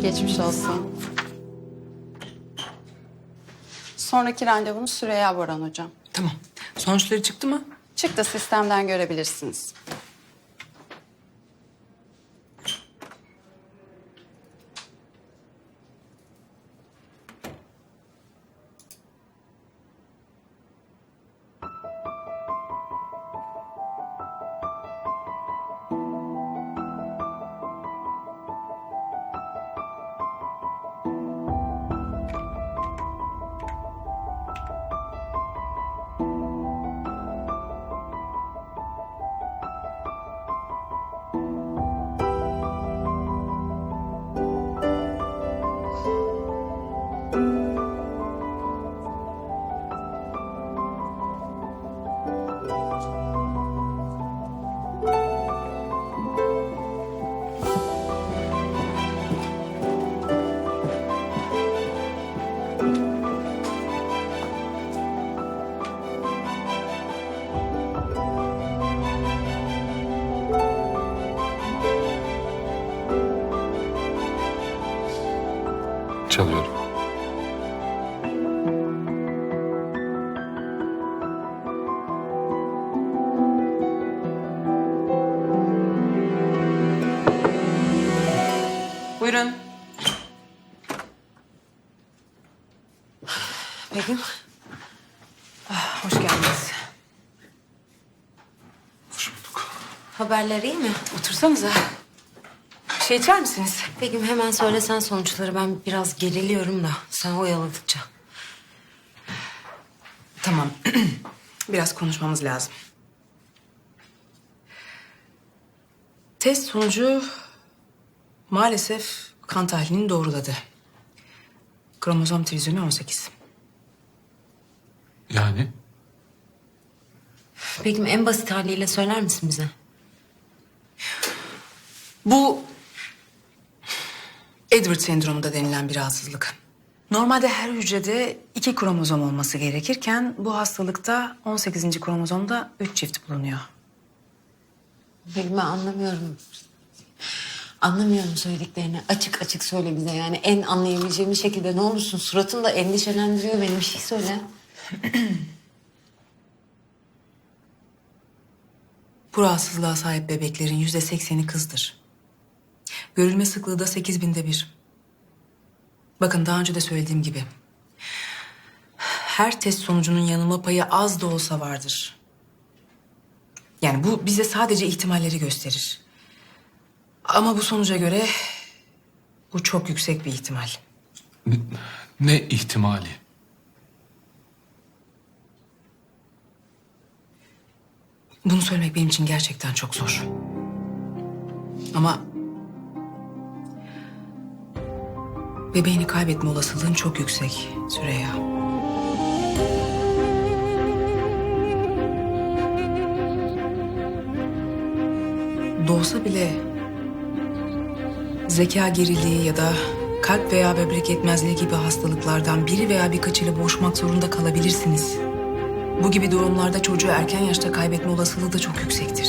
Geçmiş olsun. Sonraki randevunuz Süreyya Boran hocam. Tamam. Sonuçları çıktı mı? Çıktı sistemden görebilirsiniz. Buyurun. Begüm. Ah, hoş geldiniz. Hoş bulduk. Haberler iyi mi? Otursanıza. Bir şey içer misiniz? Begüm hemen söylesen sonuçları. Ben biraz geriliyorum da sen oyaladıkça. Tamam. Biraz konuşmamız lazım. Test sonucu maalesef kan tahlilini doğruladı. Kromozom trizyomi 18. Yani? Begüm en basit haliyle söyler misin bize? Bu Edward sendromu da denilen bir rahatsızlık. Normalde her hücrede iki kromozom olması gerekirken bu hastalıkta 18. kromozomda üç çift bulunuyor. Begüm anlamıyorum. Anlamıyorum söylediklerini. Açık açık söyle bize yani en anlayabileceğim şekilde ne olursun. Suratın da endişelendiriyor beni bir şey söyle. Bu rahatsızlığa sahip bebeklerin yüzde sekseni kızdır. Görülme sıklığı da sekiz binde bir. Bakın daha önce de söylediğim gibi. Her test sonucunun yanılma payı az da olsa vardır. Yani bu bize sadece ihtimalleri gösterir. Ama bu sonuca göre bu çok yüksek bir ihtimal. Ne, ne ihtimali? Bunu söylemek benim için gerçekten çok zor. Ama bebeğini kaybetme olasılığın çok yüksek Süreyya. Doğsa bile zeka geriliği ya da kalp veya böbrek yetmezliği gibi hastalıklardan biri veya birkaçıyla boğuşmak zorunda kalabilirsiniz. Bu gibi durumlarda çocuğu erken yaşta kaybetme olasılığı da çok yüksektir.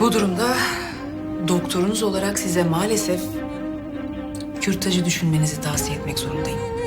Bu durumda doktorunuz olarak size maalesef kürtajı düşünmenizi tavsiye etmek zorundayım.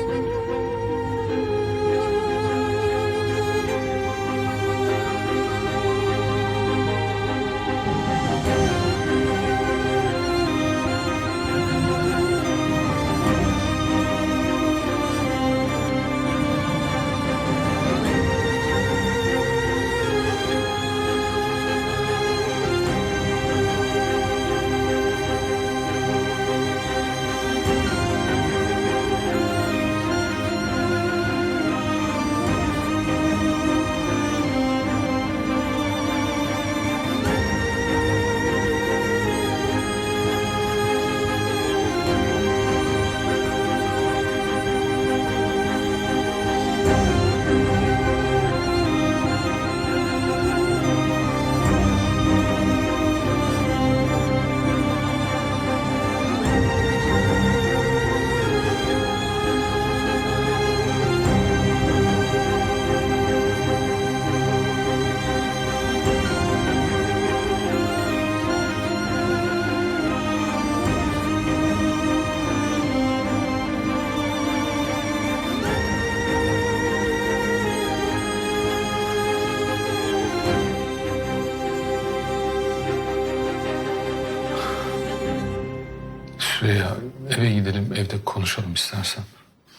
Süreyya eve gidelim evde konuşalım istersen.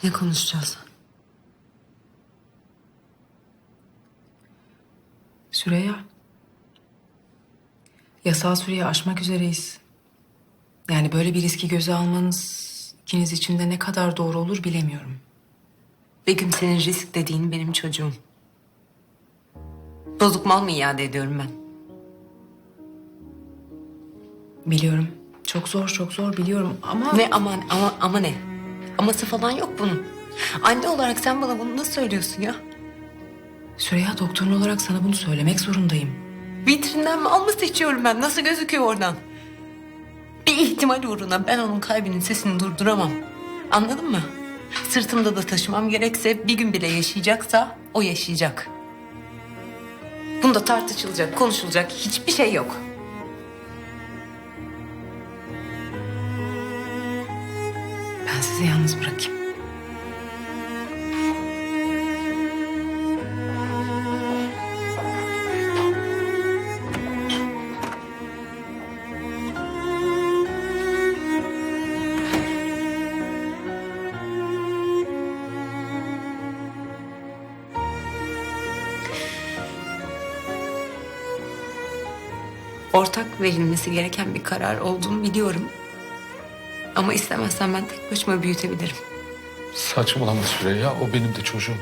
Ne konuşacağız? Süreyya. Yasal süreyi aşmak üzereyiz. Yani böyle bir riski göze almanız ikiniz için de ne kadar doğru olur bilemiyorum. Begüm senin risk dediğin benim çocuğum. Bozuk mal mı iade ediyorum ben? Biliyorum. Çok zor, çok zor biliyorum ama... Ne aman ama ama ne? Aması falan yok bunun. Anne olarak sen bana bunu nasıl söylüyorsun ya? Süreyya doktorun olarak sana bunu söylemek zorundayım. Vitrinden mal mı seçiyorum ben? Nasıl gözüküyor oradan? Bir ihtimal uğruna ben onun kalbinin sesini durduramam. Anladın mı? Sırtımda da taşımam gerekse bir gün bile yaşayacaksa o yaşayacak. Bunda tartışılacak, konuşulacak hiçbir şey yok. Sizi yalnız bırakayım. Ortak verilmesi gereken bir karar olduğunu biliyorum. Ama istemezsen ben tek başıma büyütebilirim. Saçmalama Süreyya o benim de çocuğum.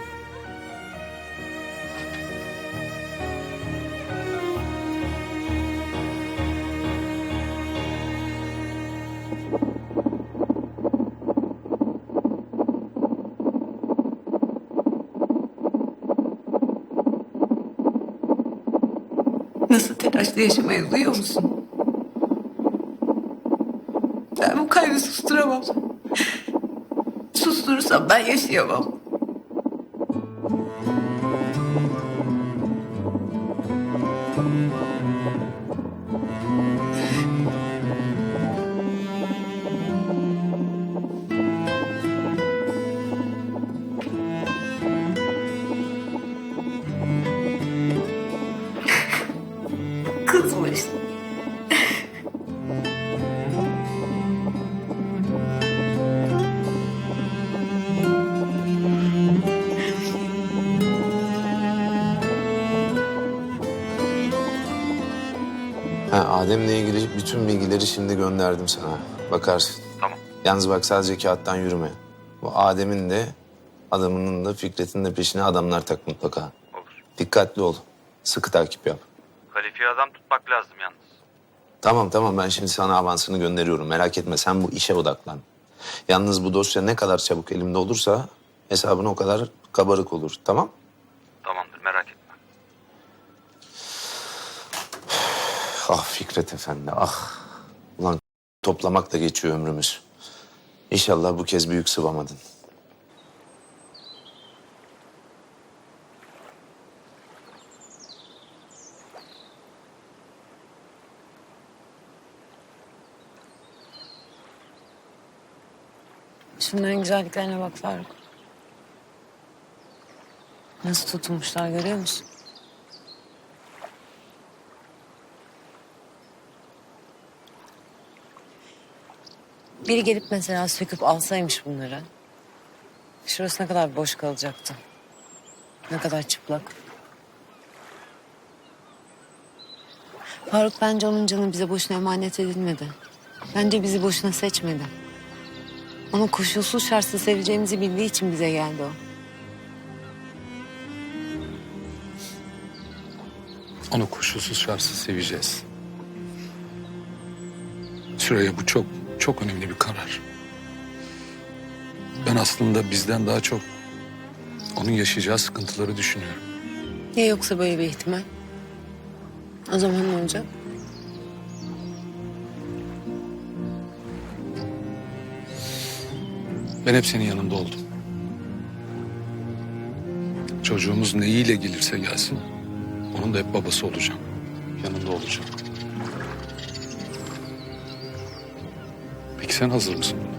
Nasıl telaşla yaşamayı duyuyor musun? Kaygı susturamam. Susturursam ben yaşayamam. Ha, Adem'le ilgili bütün bilgileri şimdi gönderdim sana. Bakarsın. Tamam. Yalnız bak sadece kağıttan yürüme. Bu Adem'in de adamının da Fikret'in de peşine adamlar tak mutlaka. Olur. Dikkatli ol. Sıkı takip yap. Kalifiye adam tutmak lazım yalnız. Tamam tamam ben şimdi sana avansını gönderiyorum. Merak etme sen bu işe odaklan. Yalnız bu dosya ne kadar çabuk elimde olursa hesabın o kadar kabarık olur. Tamam? Tamamdır merak etme. Ah Fikret Efendi ah. Ulan toplamakla geçiyor ömrümüz. İnşallah bu kez büyük sıvamadın. Şunların güzelliklerine bak Faruk. Nasıl tutulmuşlar görüyor musun? Biri gelip mesela söküp alsaymış bunları. Şurası ne kadar boş kalacaktı. Ne kadar çıplak. Faruk bence onun canı bize boşuna emanet edilmedi. Bence bizi boşuna seçmedi. Onu koşulsuz şartsız seveceğimizi bildiği için bize geldi o. Onu koşulsuz şartsız seveceğiz. Süreyya bu çok çok önemli bir karar. Ben aslında bizden daha çok onun yaşayacağı sıkıntıları düşünüyorum. Ya yoksa böyle bir ihtimal? O zaman ne olacak? Ben hep senin yanında oldum. Çocuğumuz neyiyle gelirse gelsin, onun da hep babası olacağım. Yanında olacağım. Peki sen hazır mısın buna?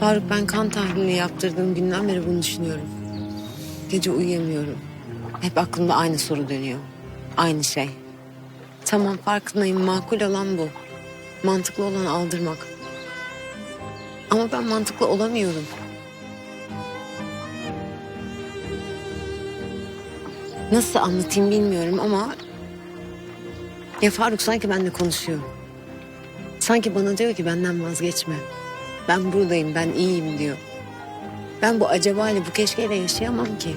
Faruk ben kan tahlili yaptırdığım günden beri bunu düşünüyorum. Gece uyuyamıyorum. Hep aklımda aynı soru dönüyor. Aynı şey. Tamam farkındayım. Makul olan bu. Mantıklı olan aldırmak. Ama ben mantıklı olamıyorum. Nasıl anlatayım bilmiyorum ama... Ya Faruk sanki benimle konuşuyor. Sanki bana diyor ki benden vazgeçme. Ben buradayım, ben iyiyim diyor. Ben bu acaba ile bu keşkeyle yaşayamam ki.